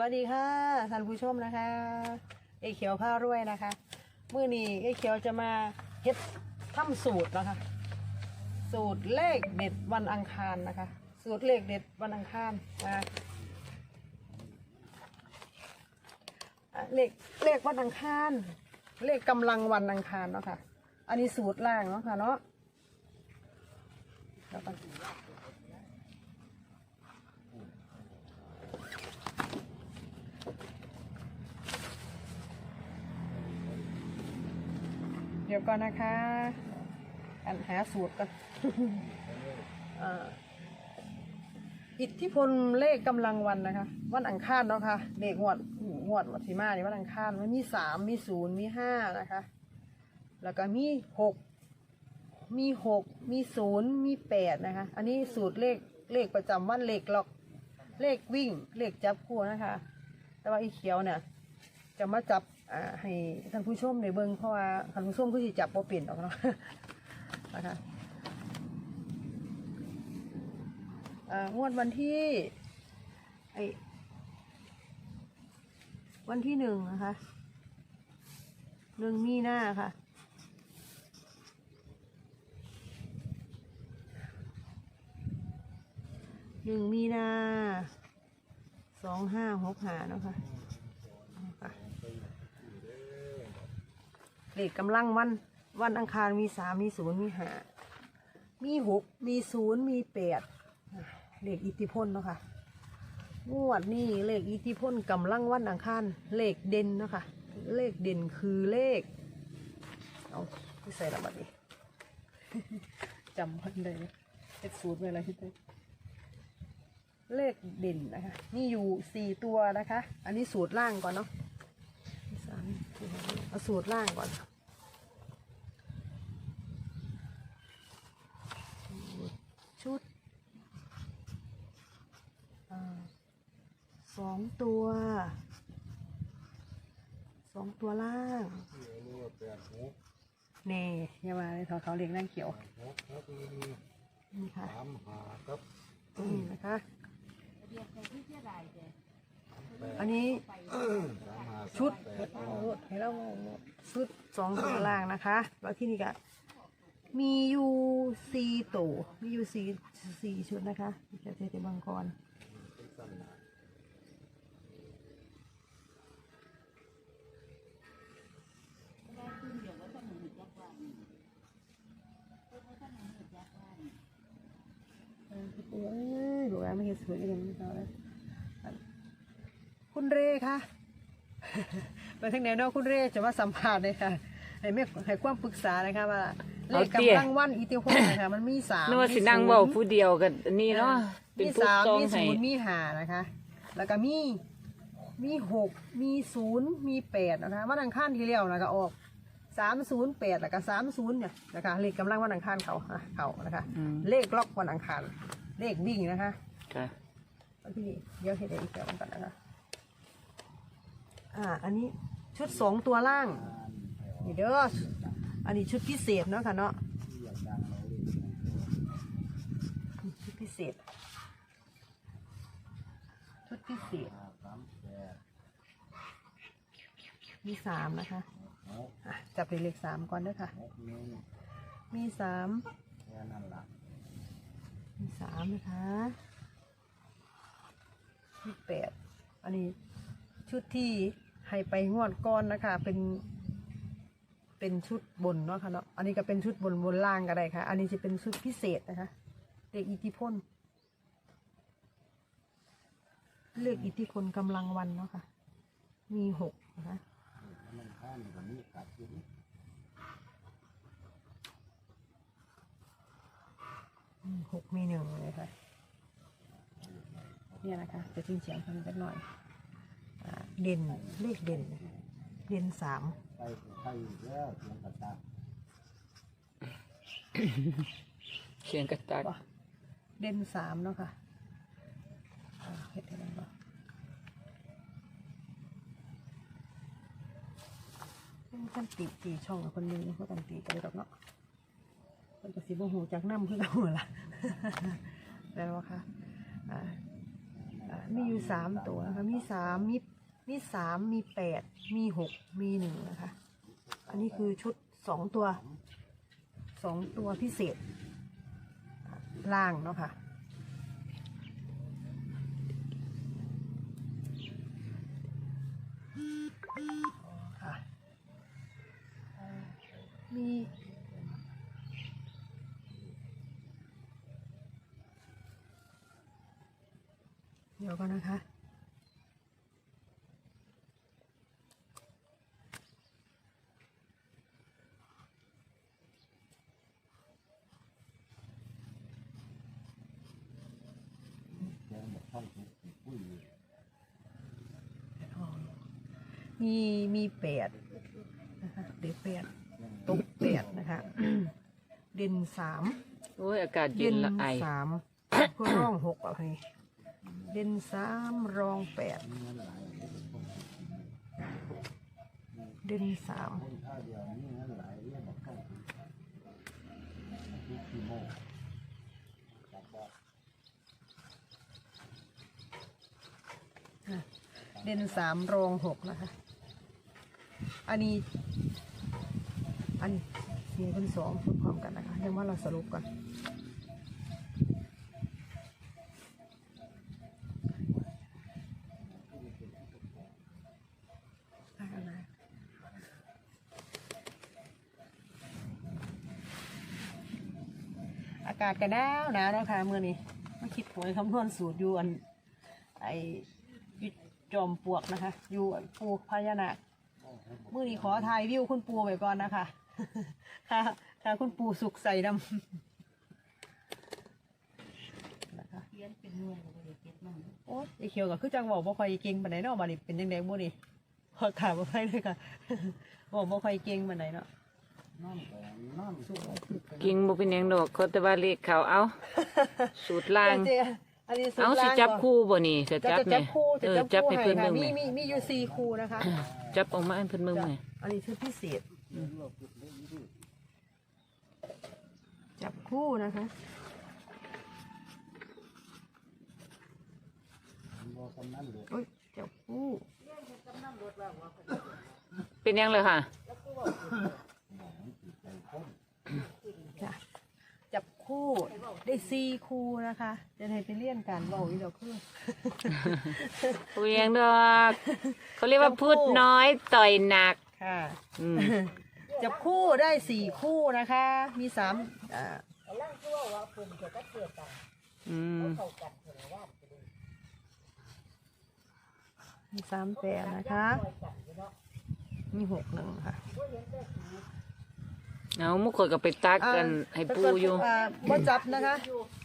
วัสดีค่ะท่านผู้ชมนะคะไอเขียวผ้ารวยนะคะเมื่อนี้ไอเขียวจะมาเฮ็ดทำสูตรนะคะ สูตรเลขเด็ดวันอังคารนะคะ สูตรเลขเด็ดวันอังคารนะะเลขเลขวันอังคาร เลขกำลังวันอังคารเนาะค่ะ อันนี้สูตรล่างเนาะค่ะเนาะเดี๋ยวก่ เดี๋ยวก่อนนะคะ อันหาสูตรกันเอ่ออิทธิพลเลขกำลังวันนะคะ วันอังคารเนาะค่ะเลขงวดงวดวัดที่มาเนี่ยวันอังคารมันมีสามมีศูนย์มีห้านะคะ แล้วก็มีหกมีหกมีศูนย์มีแปดนะคะ อันนี้สูตรเลขเลขประจำวันเลขล็อก เลขวิ่งเลขจับคู่นะคะ แต่ว่าอีเขียวเนี่ยจะมาจับ อ่าให้ท่านผู้ชมในเบิงเพราะว่าท่านผู้ชมคือสิจับโปเปลี่ยนออกเนาะนะคะอ่างวดวันที่ไอวันที่หนึ่งนะคะหนึ่งมีหน้าค่ะหนึ่งมีนาสองห้าหกหาเนาะคะค่ะ เลขกำลังวัน วันอังคารมีสามมีศูนย์มีห้ามีหกมีศูนย์มีแปดเลขอิทธิพลเนาะค่ะงวดนี้เลขอิทธิพลกำลังวันอังคารเลขเด่นเนาะค่ะเลขเด่นคือเลขเอาที่ใส่ละบัดนี้จำพันเลยเจ็ดสูตรไว้อะไรที่ไหนเลขเด่นนะคะมีอยู่สี่ตัวนะคะ อันนี้สูตรล่างก่อนเนาะ เอาสูตรล่างก่อนชุดอ่าสองตัวสองตัวล่างเน่อย่ามาเลยเขาเขาเรียกนั่งเขียวนี่ค่ะสามหาครับนี่นะคะ อันนี้ชุดให้เราชุดสองตัวล่างนะคะ แล้วที่นี่ก็มีอยู่สี่ตัวมีอยู่สี่สี่ชุดนะคะจะเทศบางกรเอ้ยดูแลไม่เห็นสวยกันไม่ต่อเลย คุณเรค่ะไปทางไหนเนาะคุณเรจะมาสัมภาษณ์เลยค่ะให้แม่ให้ความปรึกษานะคะว่าเลขกำลังวันอิทธิพลนะคะมันมีสามนึกว่าสิมีนั่งศูเว้านย์ผู้เดียวกันนี่เนาะเป็นมีผู้สามต้องมีให้ศูนย์มีหานะคะ แล้วก็มีมีหกมีศูนย์มีแปดนะคะวันอังคารที่เลี้ยวนะคะออกสามศูนย์แปดแล้วก็สามศูนย์เนี่ยนะคะเลขกำลังวันอังคารเขาอะเขานะคะอืมเลขล็อกวันอังคาร เลขวิ่งนะคะค่ะเอาที่นี่เดี๋ยวเห็นอีกเดี๋ยวกันนะคะ อ่า อันนี้ชุดสองตัวล่าง นี่เด้อ อันนี้ชุดพิเศษเนาะค่ะเนาะ ชุดพิเศษ ชุดพิเศษ มีสามนะคะอะจับไปเลขสามก่อนเด้อค่ะ มีสาม มีสามนะคะมีแปด อันนี้ชุดที่ ให้ไปงวดก้อนนะคะ เป็นเป็นชุดบนเนาะค่ะเนาะอันนี้ก็เป็นชุดบนบนล่างก็ได้ค่ะ อันนี้จะเป็นชุดพิเศษนะคะเลขอิทธิพลเลขอิทธิพลกำลังวันเนาะค่ะ มีหกนะคะหกมีหนึ่งเลยค่ะ เนี่ยนะคะจะทิ้งเสียงคำสักหน่อย เด่นเลขเด่น เด่นสามไปไปอีกแล้วเสียงกระตักเขียนกระตักบ่เด่นสามเนาะค่ะอ่าเฮ็ดให้ได้บ่ท่านตีตีช่องกับคนหนึงเพราะกันตีไปหรอกเนาะคนก็สิบ่หูจากน้ำคือเราล่ะแล้วว่าค่ะอ่านอ่ามีอยู่สามตัวนะคะมีสามมี มีสามมีแปดมีหกมีหนึ่งนะคะ อันนี้คือชุดสองตัวสองตัวพิเศษ ล่างเนาะค่ะค่ะมีเดี๋ยวก่อนนะคะ แกงแบบท่องทุกปุ้ย มีมีแปดนะคะเด็กแปดตกแปดนะคะเด่นสามโอ้ยอากาศเย็เด่นนละไอสามเพื่อร่องหกอะพี่เด่นสามรองแปดมีเงินหลายเด่นสาม คนท่าเดียวมีเงินหลายเรื่องแบบท่องทุกทุกกี่โมงจับบอก อะ เด่นสามรองหกนะคะ อันนี้ อันนี้เสียงเป็นสองพร้อมกันนะคะเดี๋ยวว่าเราสรุปก่อนอากาศก็หนาวหนาวเนาะค่ะเมื่อนี้มาคิดหวยคำนวณสูตรอยู่อันไอ จอมปลวกนะคะ อยู่อันปูพญานาคมื่อนี้ขอถ่ายวิวคุณปูไว้ก่อนนะคะ ค่ะค่ะคุณปูสุขใส่ดำนะคะเขียนเป็นเงินบ่ได้เก็บมันโอ้ยไอเขียวก็คือจังบอกบ่ค่อยเก่งปานไหนเนาะบัดนี้เป็นจังไดบ่นี่ขอถามบ่ค่อยเลยค่ะบอกบ่ค่อยเก่งปานไหนเนาะนอนแต่นอนสุขกิงบ่เป็นหยังดอกเขาแต่ว่าเลขเขาเอา สูตรล่าง เจ๊ อันนี้สุดเอาสิล่งจับก่นคู่บ่นี่จะจะจับจะไหมจับคู่จะเออจับจับคู่ให้ให้เพิ่นค่ะเบิ่งมีไหมมีมีอยู่สี่คู่นะคะจับออกมาให้เพิ่นเบิ่งไหมอันนี้คือพิเศษจับคู่นะคะมันบอกกำนันเลยโอ้ยจับคู่เป็นหยังเลยค่ะจ้ะจับ คู่ได้สี่คู่นะคะจะให้ไปเลี่ยนกันเบาอีกดอกคือบ่เป็นหยังดอกเขาเรียกว่าพูดน้อยต่อยหนักค่ะอืมจับคู่ได้สี่คู่นะคะ มีสามอ่าล่างคือว่าว่าเพิ่นจะก็เกิดกันอืมเข้ากันเพิ่นว่าไปเลยมีสามแปดนะคะ มีหกหนึ่งค่ะ เอามุกข่อยก็ไปตักกันให้ปูอยู่อ่าบ่จับนะคะ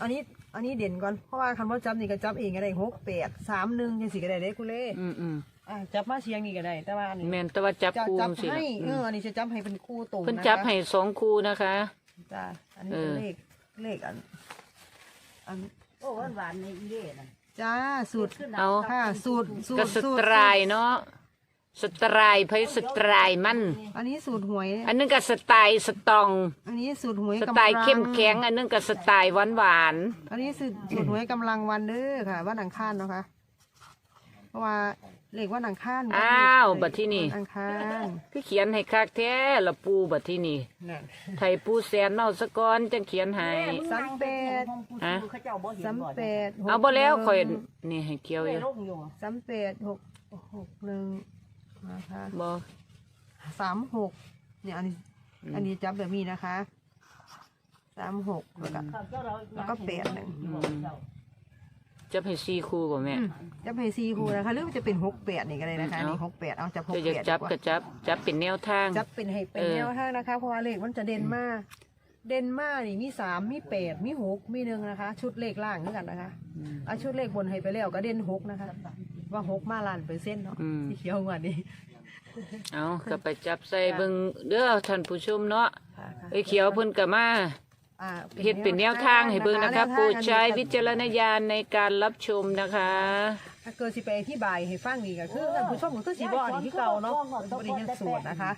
อันนี้อันนี้เด่นก่อนเพราะว่าคันว่าจับนี่ก็จับเองก็ได้หกแปดสามหนึ่งยังสี่ก็ได้เด้คุณเล่อืมอืมอ่าจับมาเชียงนี่ก็ได้ แต่ว่าอันนี้แม่นแต่ว่าจับจะคู่จับสิให้ล่ะเออือมอันนี้จะจับให้เป็นคู่ตรงเพิ่นนะคะจับให้สองคู่นะคะ จ้าอันนี้เป็นเออ เลขเลขอันอันโอ้หวานๆในอีเด้นั่นจ้าสูตรเอา ค่ะสูตรสูตก็รสสูตตรรายเนาะ สตรายไผสตรายมัน อันนี้สูตรหวย อันนึงก็สไตล์สตอง อันนี้สูตรหวยสกำลังไตล์เข้มแข็ง อันนึงก็สไตล์หวานหวานอันนี้สูตรสูตรหวยกำลังวันเด้อค่ะวันอังคารเนาะค่ะเพราะว่าเลขวันอังคารๆอ้าวบัดที่นี่วันอังคารคือเขียนให้คักแท้ละปูบัดที่นี่นั่นไทยปูแสนเอาสะก่อนจังเขียนให้สามแปดฮะเขาเจ้าบ่เห็นสามบ่แปดหกเอาบ่แล้วหนึ่งข่อยนี่ให้เกี่ยวอไม่ยู่ลงอยู่สามแปดหกหกหนึ่ง นะคะบ่สามหกเนี่ยอันนี้ อันนี้จับแบบนี้นะคะสามหกแล้วก็แล้วก็แปดหนึ่งจะให้สี่คู่บ่แม่อืมจับให้สี่คู่นะคะหรือมันจะเป็นหกแปดนี่ก็ได้นะคะอืมเอานี่หกแปดเอาจับหกจะอแปยากดจับดีกว่าก็จับจับเป็นแนวทางจับเป็นให้เป็นเออแนวทางนะคะเพราะว่าเลขมันจะเด่นมาก เด่นมากนี่มีสามมีแปดมีหกมีหนึ่งนะคะ ชุดเลขล่างด้วยกันนะคะอืมเอาชุดเลขบนให้ไปแล้วก็เด่นหกนะคะ ว่าหกมาล้านเปอร์เซ็นต์เนาะอืมที่เขียวกว่านี้เอาก็ไปจับใส่เบิ่งเด้อท่านผู้ชมเนาะค่ะค่ะไอ้เขียวเพิ่นก็มา อ่าเฮ็ดเป็นแนวทางให้เบิ่งนะคะแวโปรดทางใช้อันนี้วิจารณญาณในการรับชมนะคะ ถ้าเกิดสิไปอธิบายให้ฟังนี่ก็คือท่านผู้ชมก็คือสีบอนี่ที่เก่าเนาะบริยังสูตรนะคะ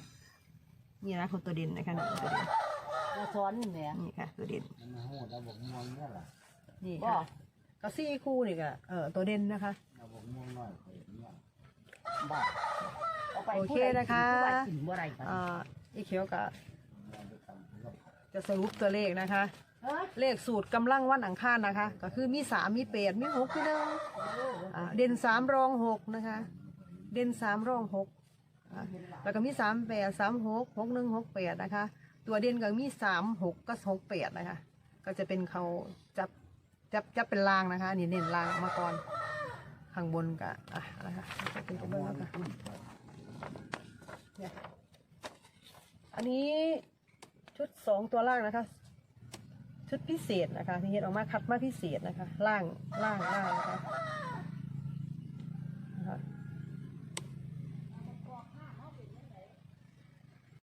นี่นะคนตัวเด่นนะคะนี่ตัวเด่นมาสอนนี่แหม่นี่ค่ะ ตัวเด่นมันหูดเราบอกมวงเนี่ยล่ะนี่บ่ค่ะ ก็ซี่คู่นี่ก็เออตัวเด่นนะคะ เอาบกม่วงน้อยไปเนี่ยบอกเอาไปโอเคนะคะ ผู้ใดกินผู้ใดกินบ่ได้กันอ่าอีเขียวก็เอาไปทำกับจะสรุปตัวเลขนะคะ เฮ้ยเลขสูตรกำลังวันอังคารนะคะ ก็คือมีสามมีแปดมีหกมีหนึ่งอ่าเด่นสามรองหกนะคะ เด่นสามรองหกอ่าแล้วก็มีสามแปดสามหกหกหนึ่งหกแปดนะคะ ตัวเด่นก็มีสามหกก็หกแปดนะคะ ก็จะเป็นเขา จับจับเป็นลางนะคะอันนี่เน้นลางมาก่อนข้างบนก็อะนะคะเป็นตัวเบอร์แล้วค่ะเนี่ยอันนี้ชุดสองตัวล่างนะคะ ชุดพิเศษนะคะที่เฮ็ดออกมาคัดมาพิเศษนะคะ ล่างล่างล่างนะคะ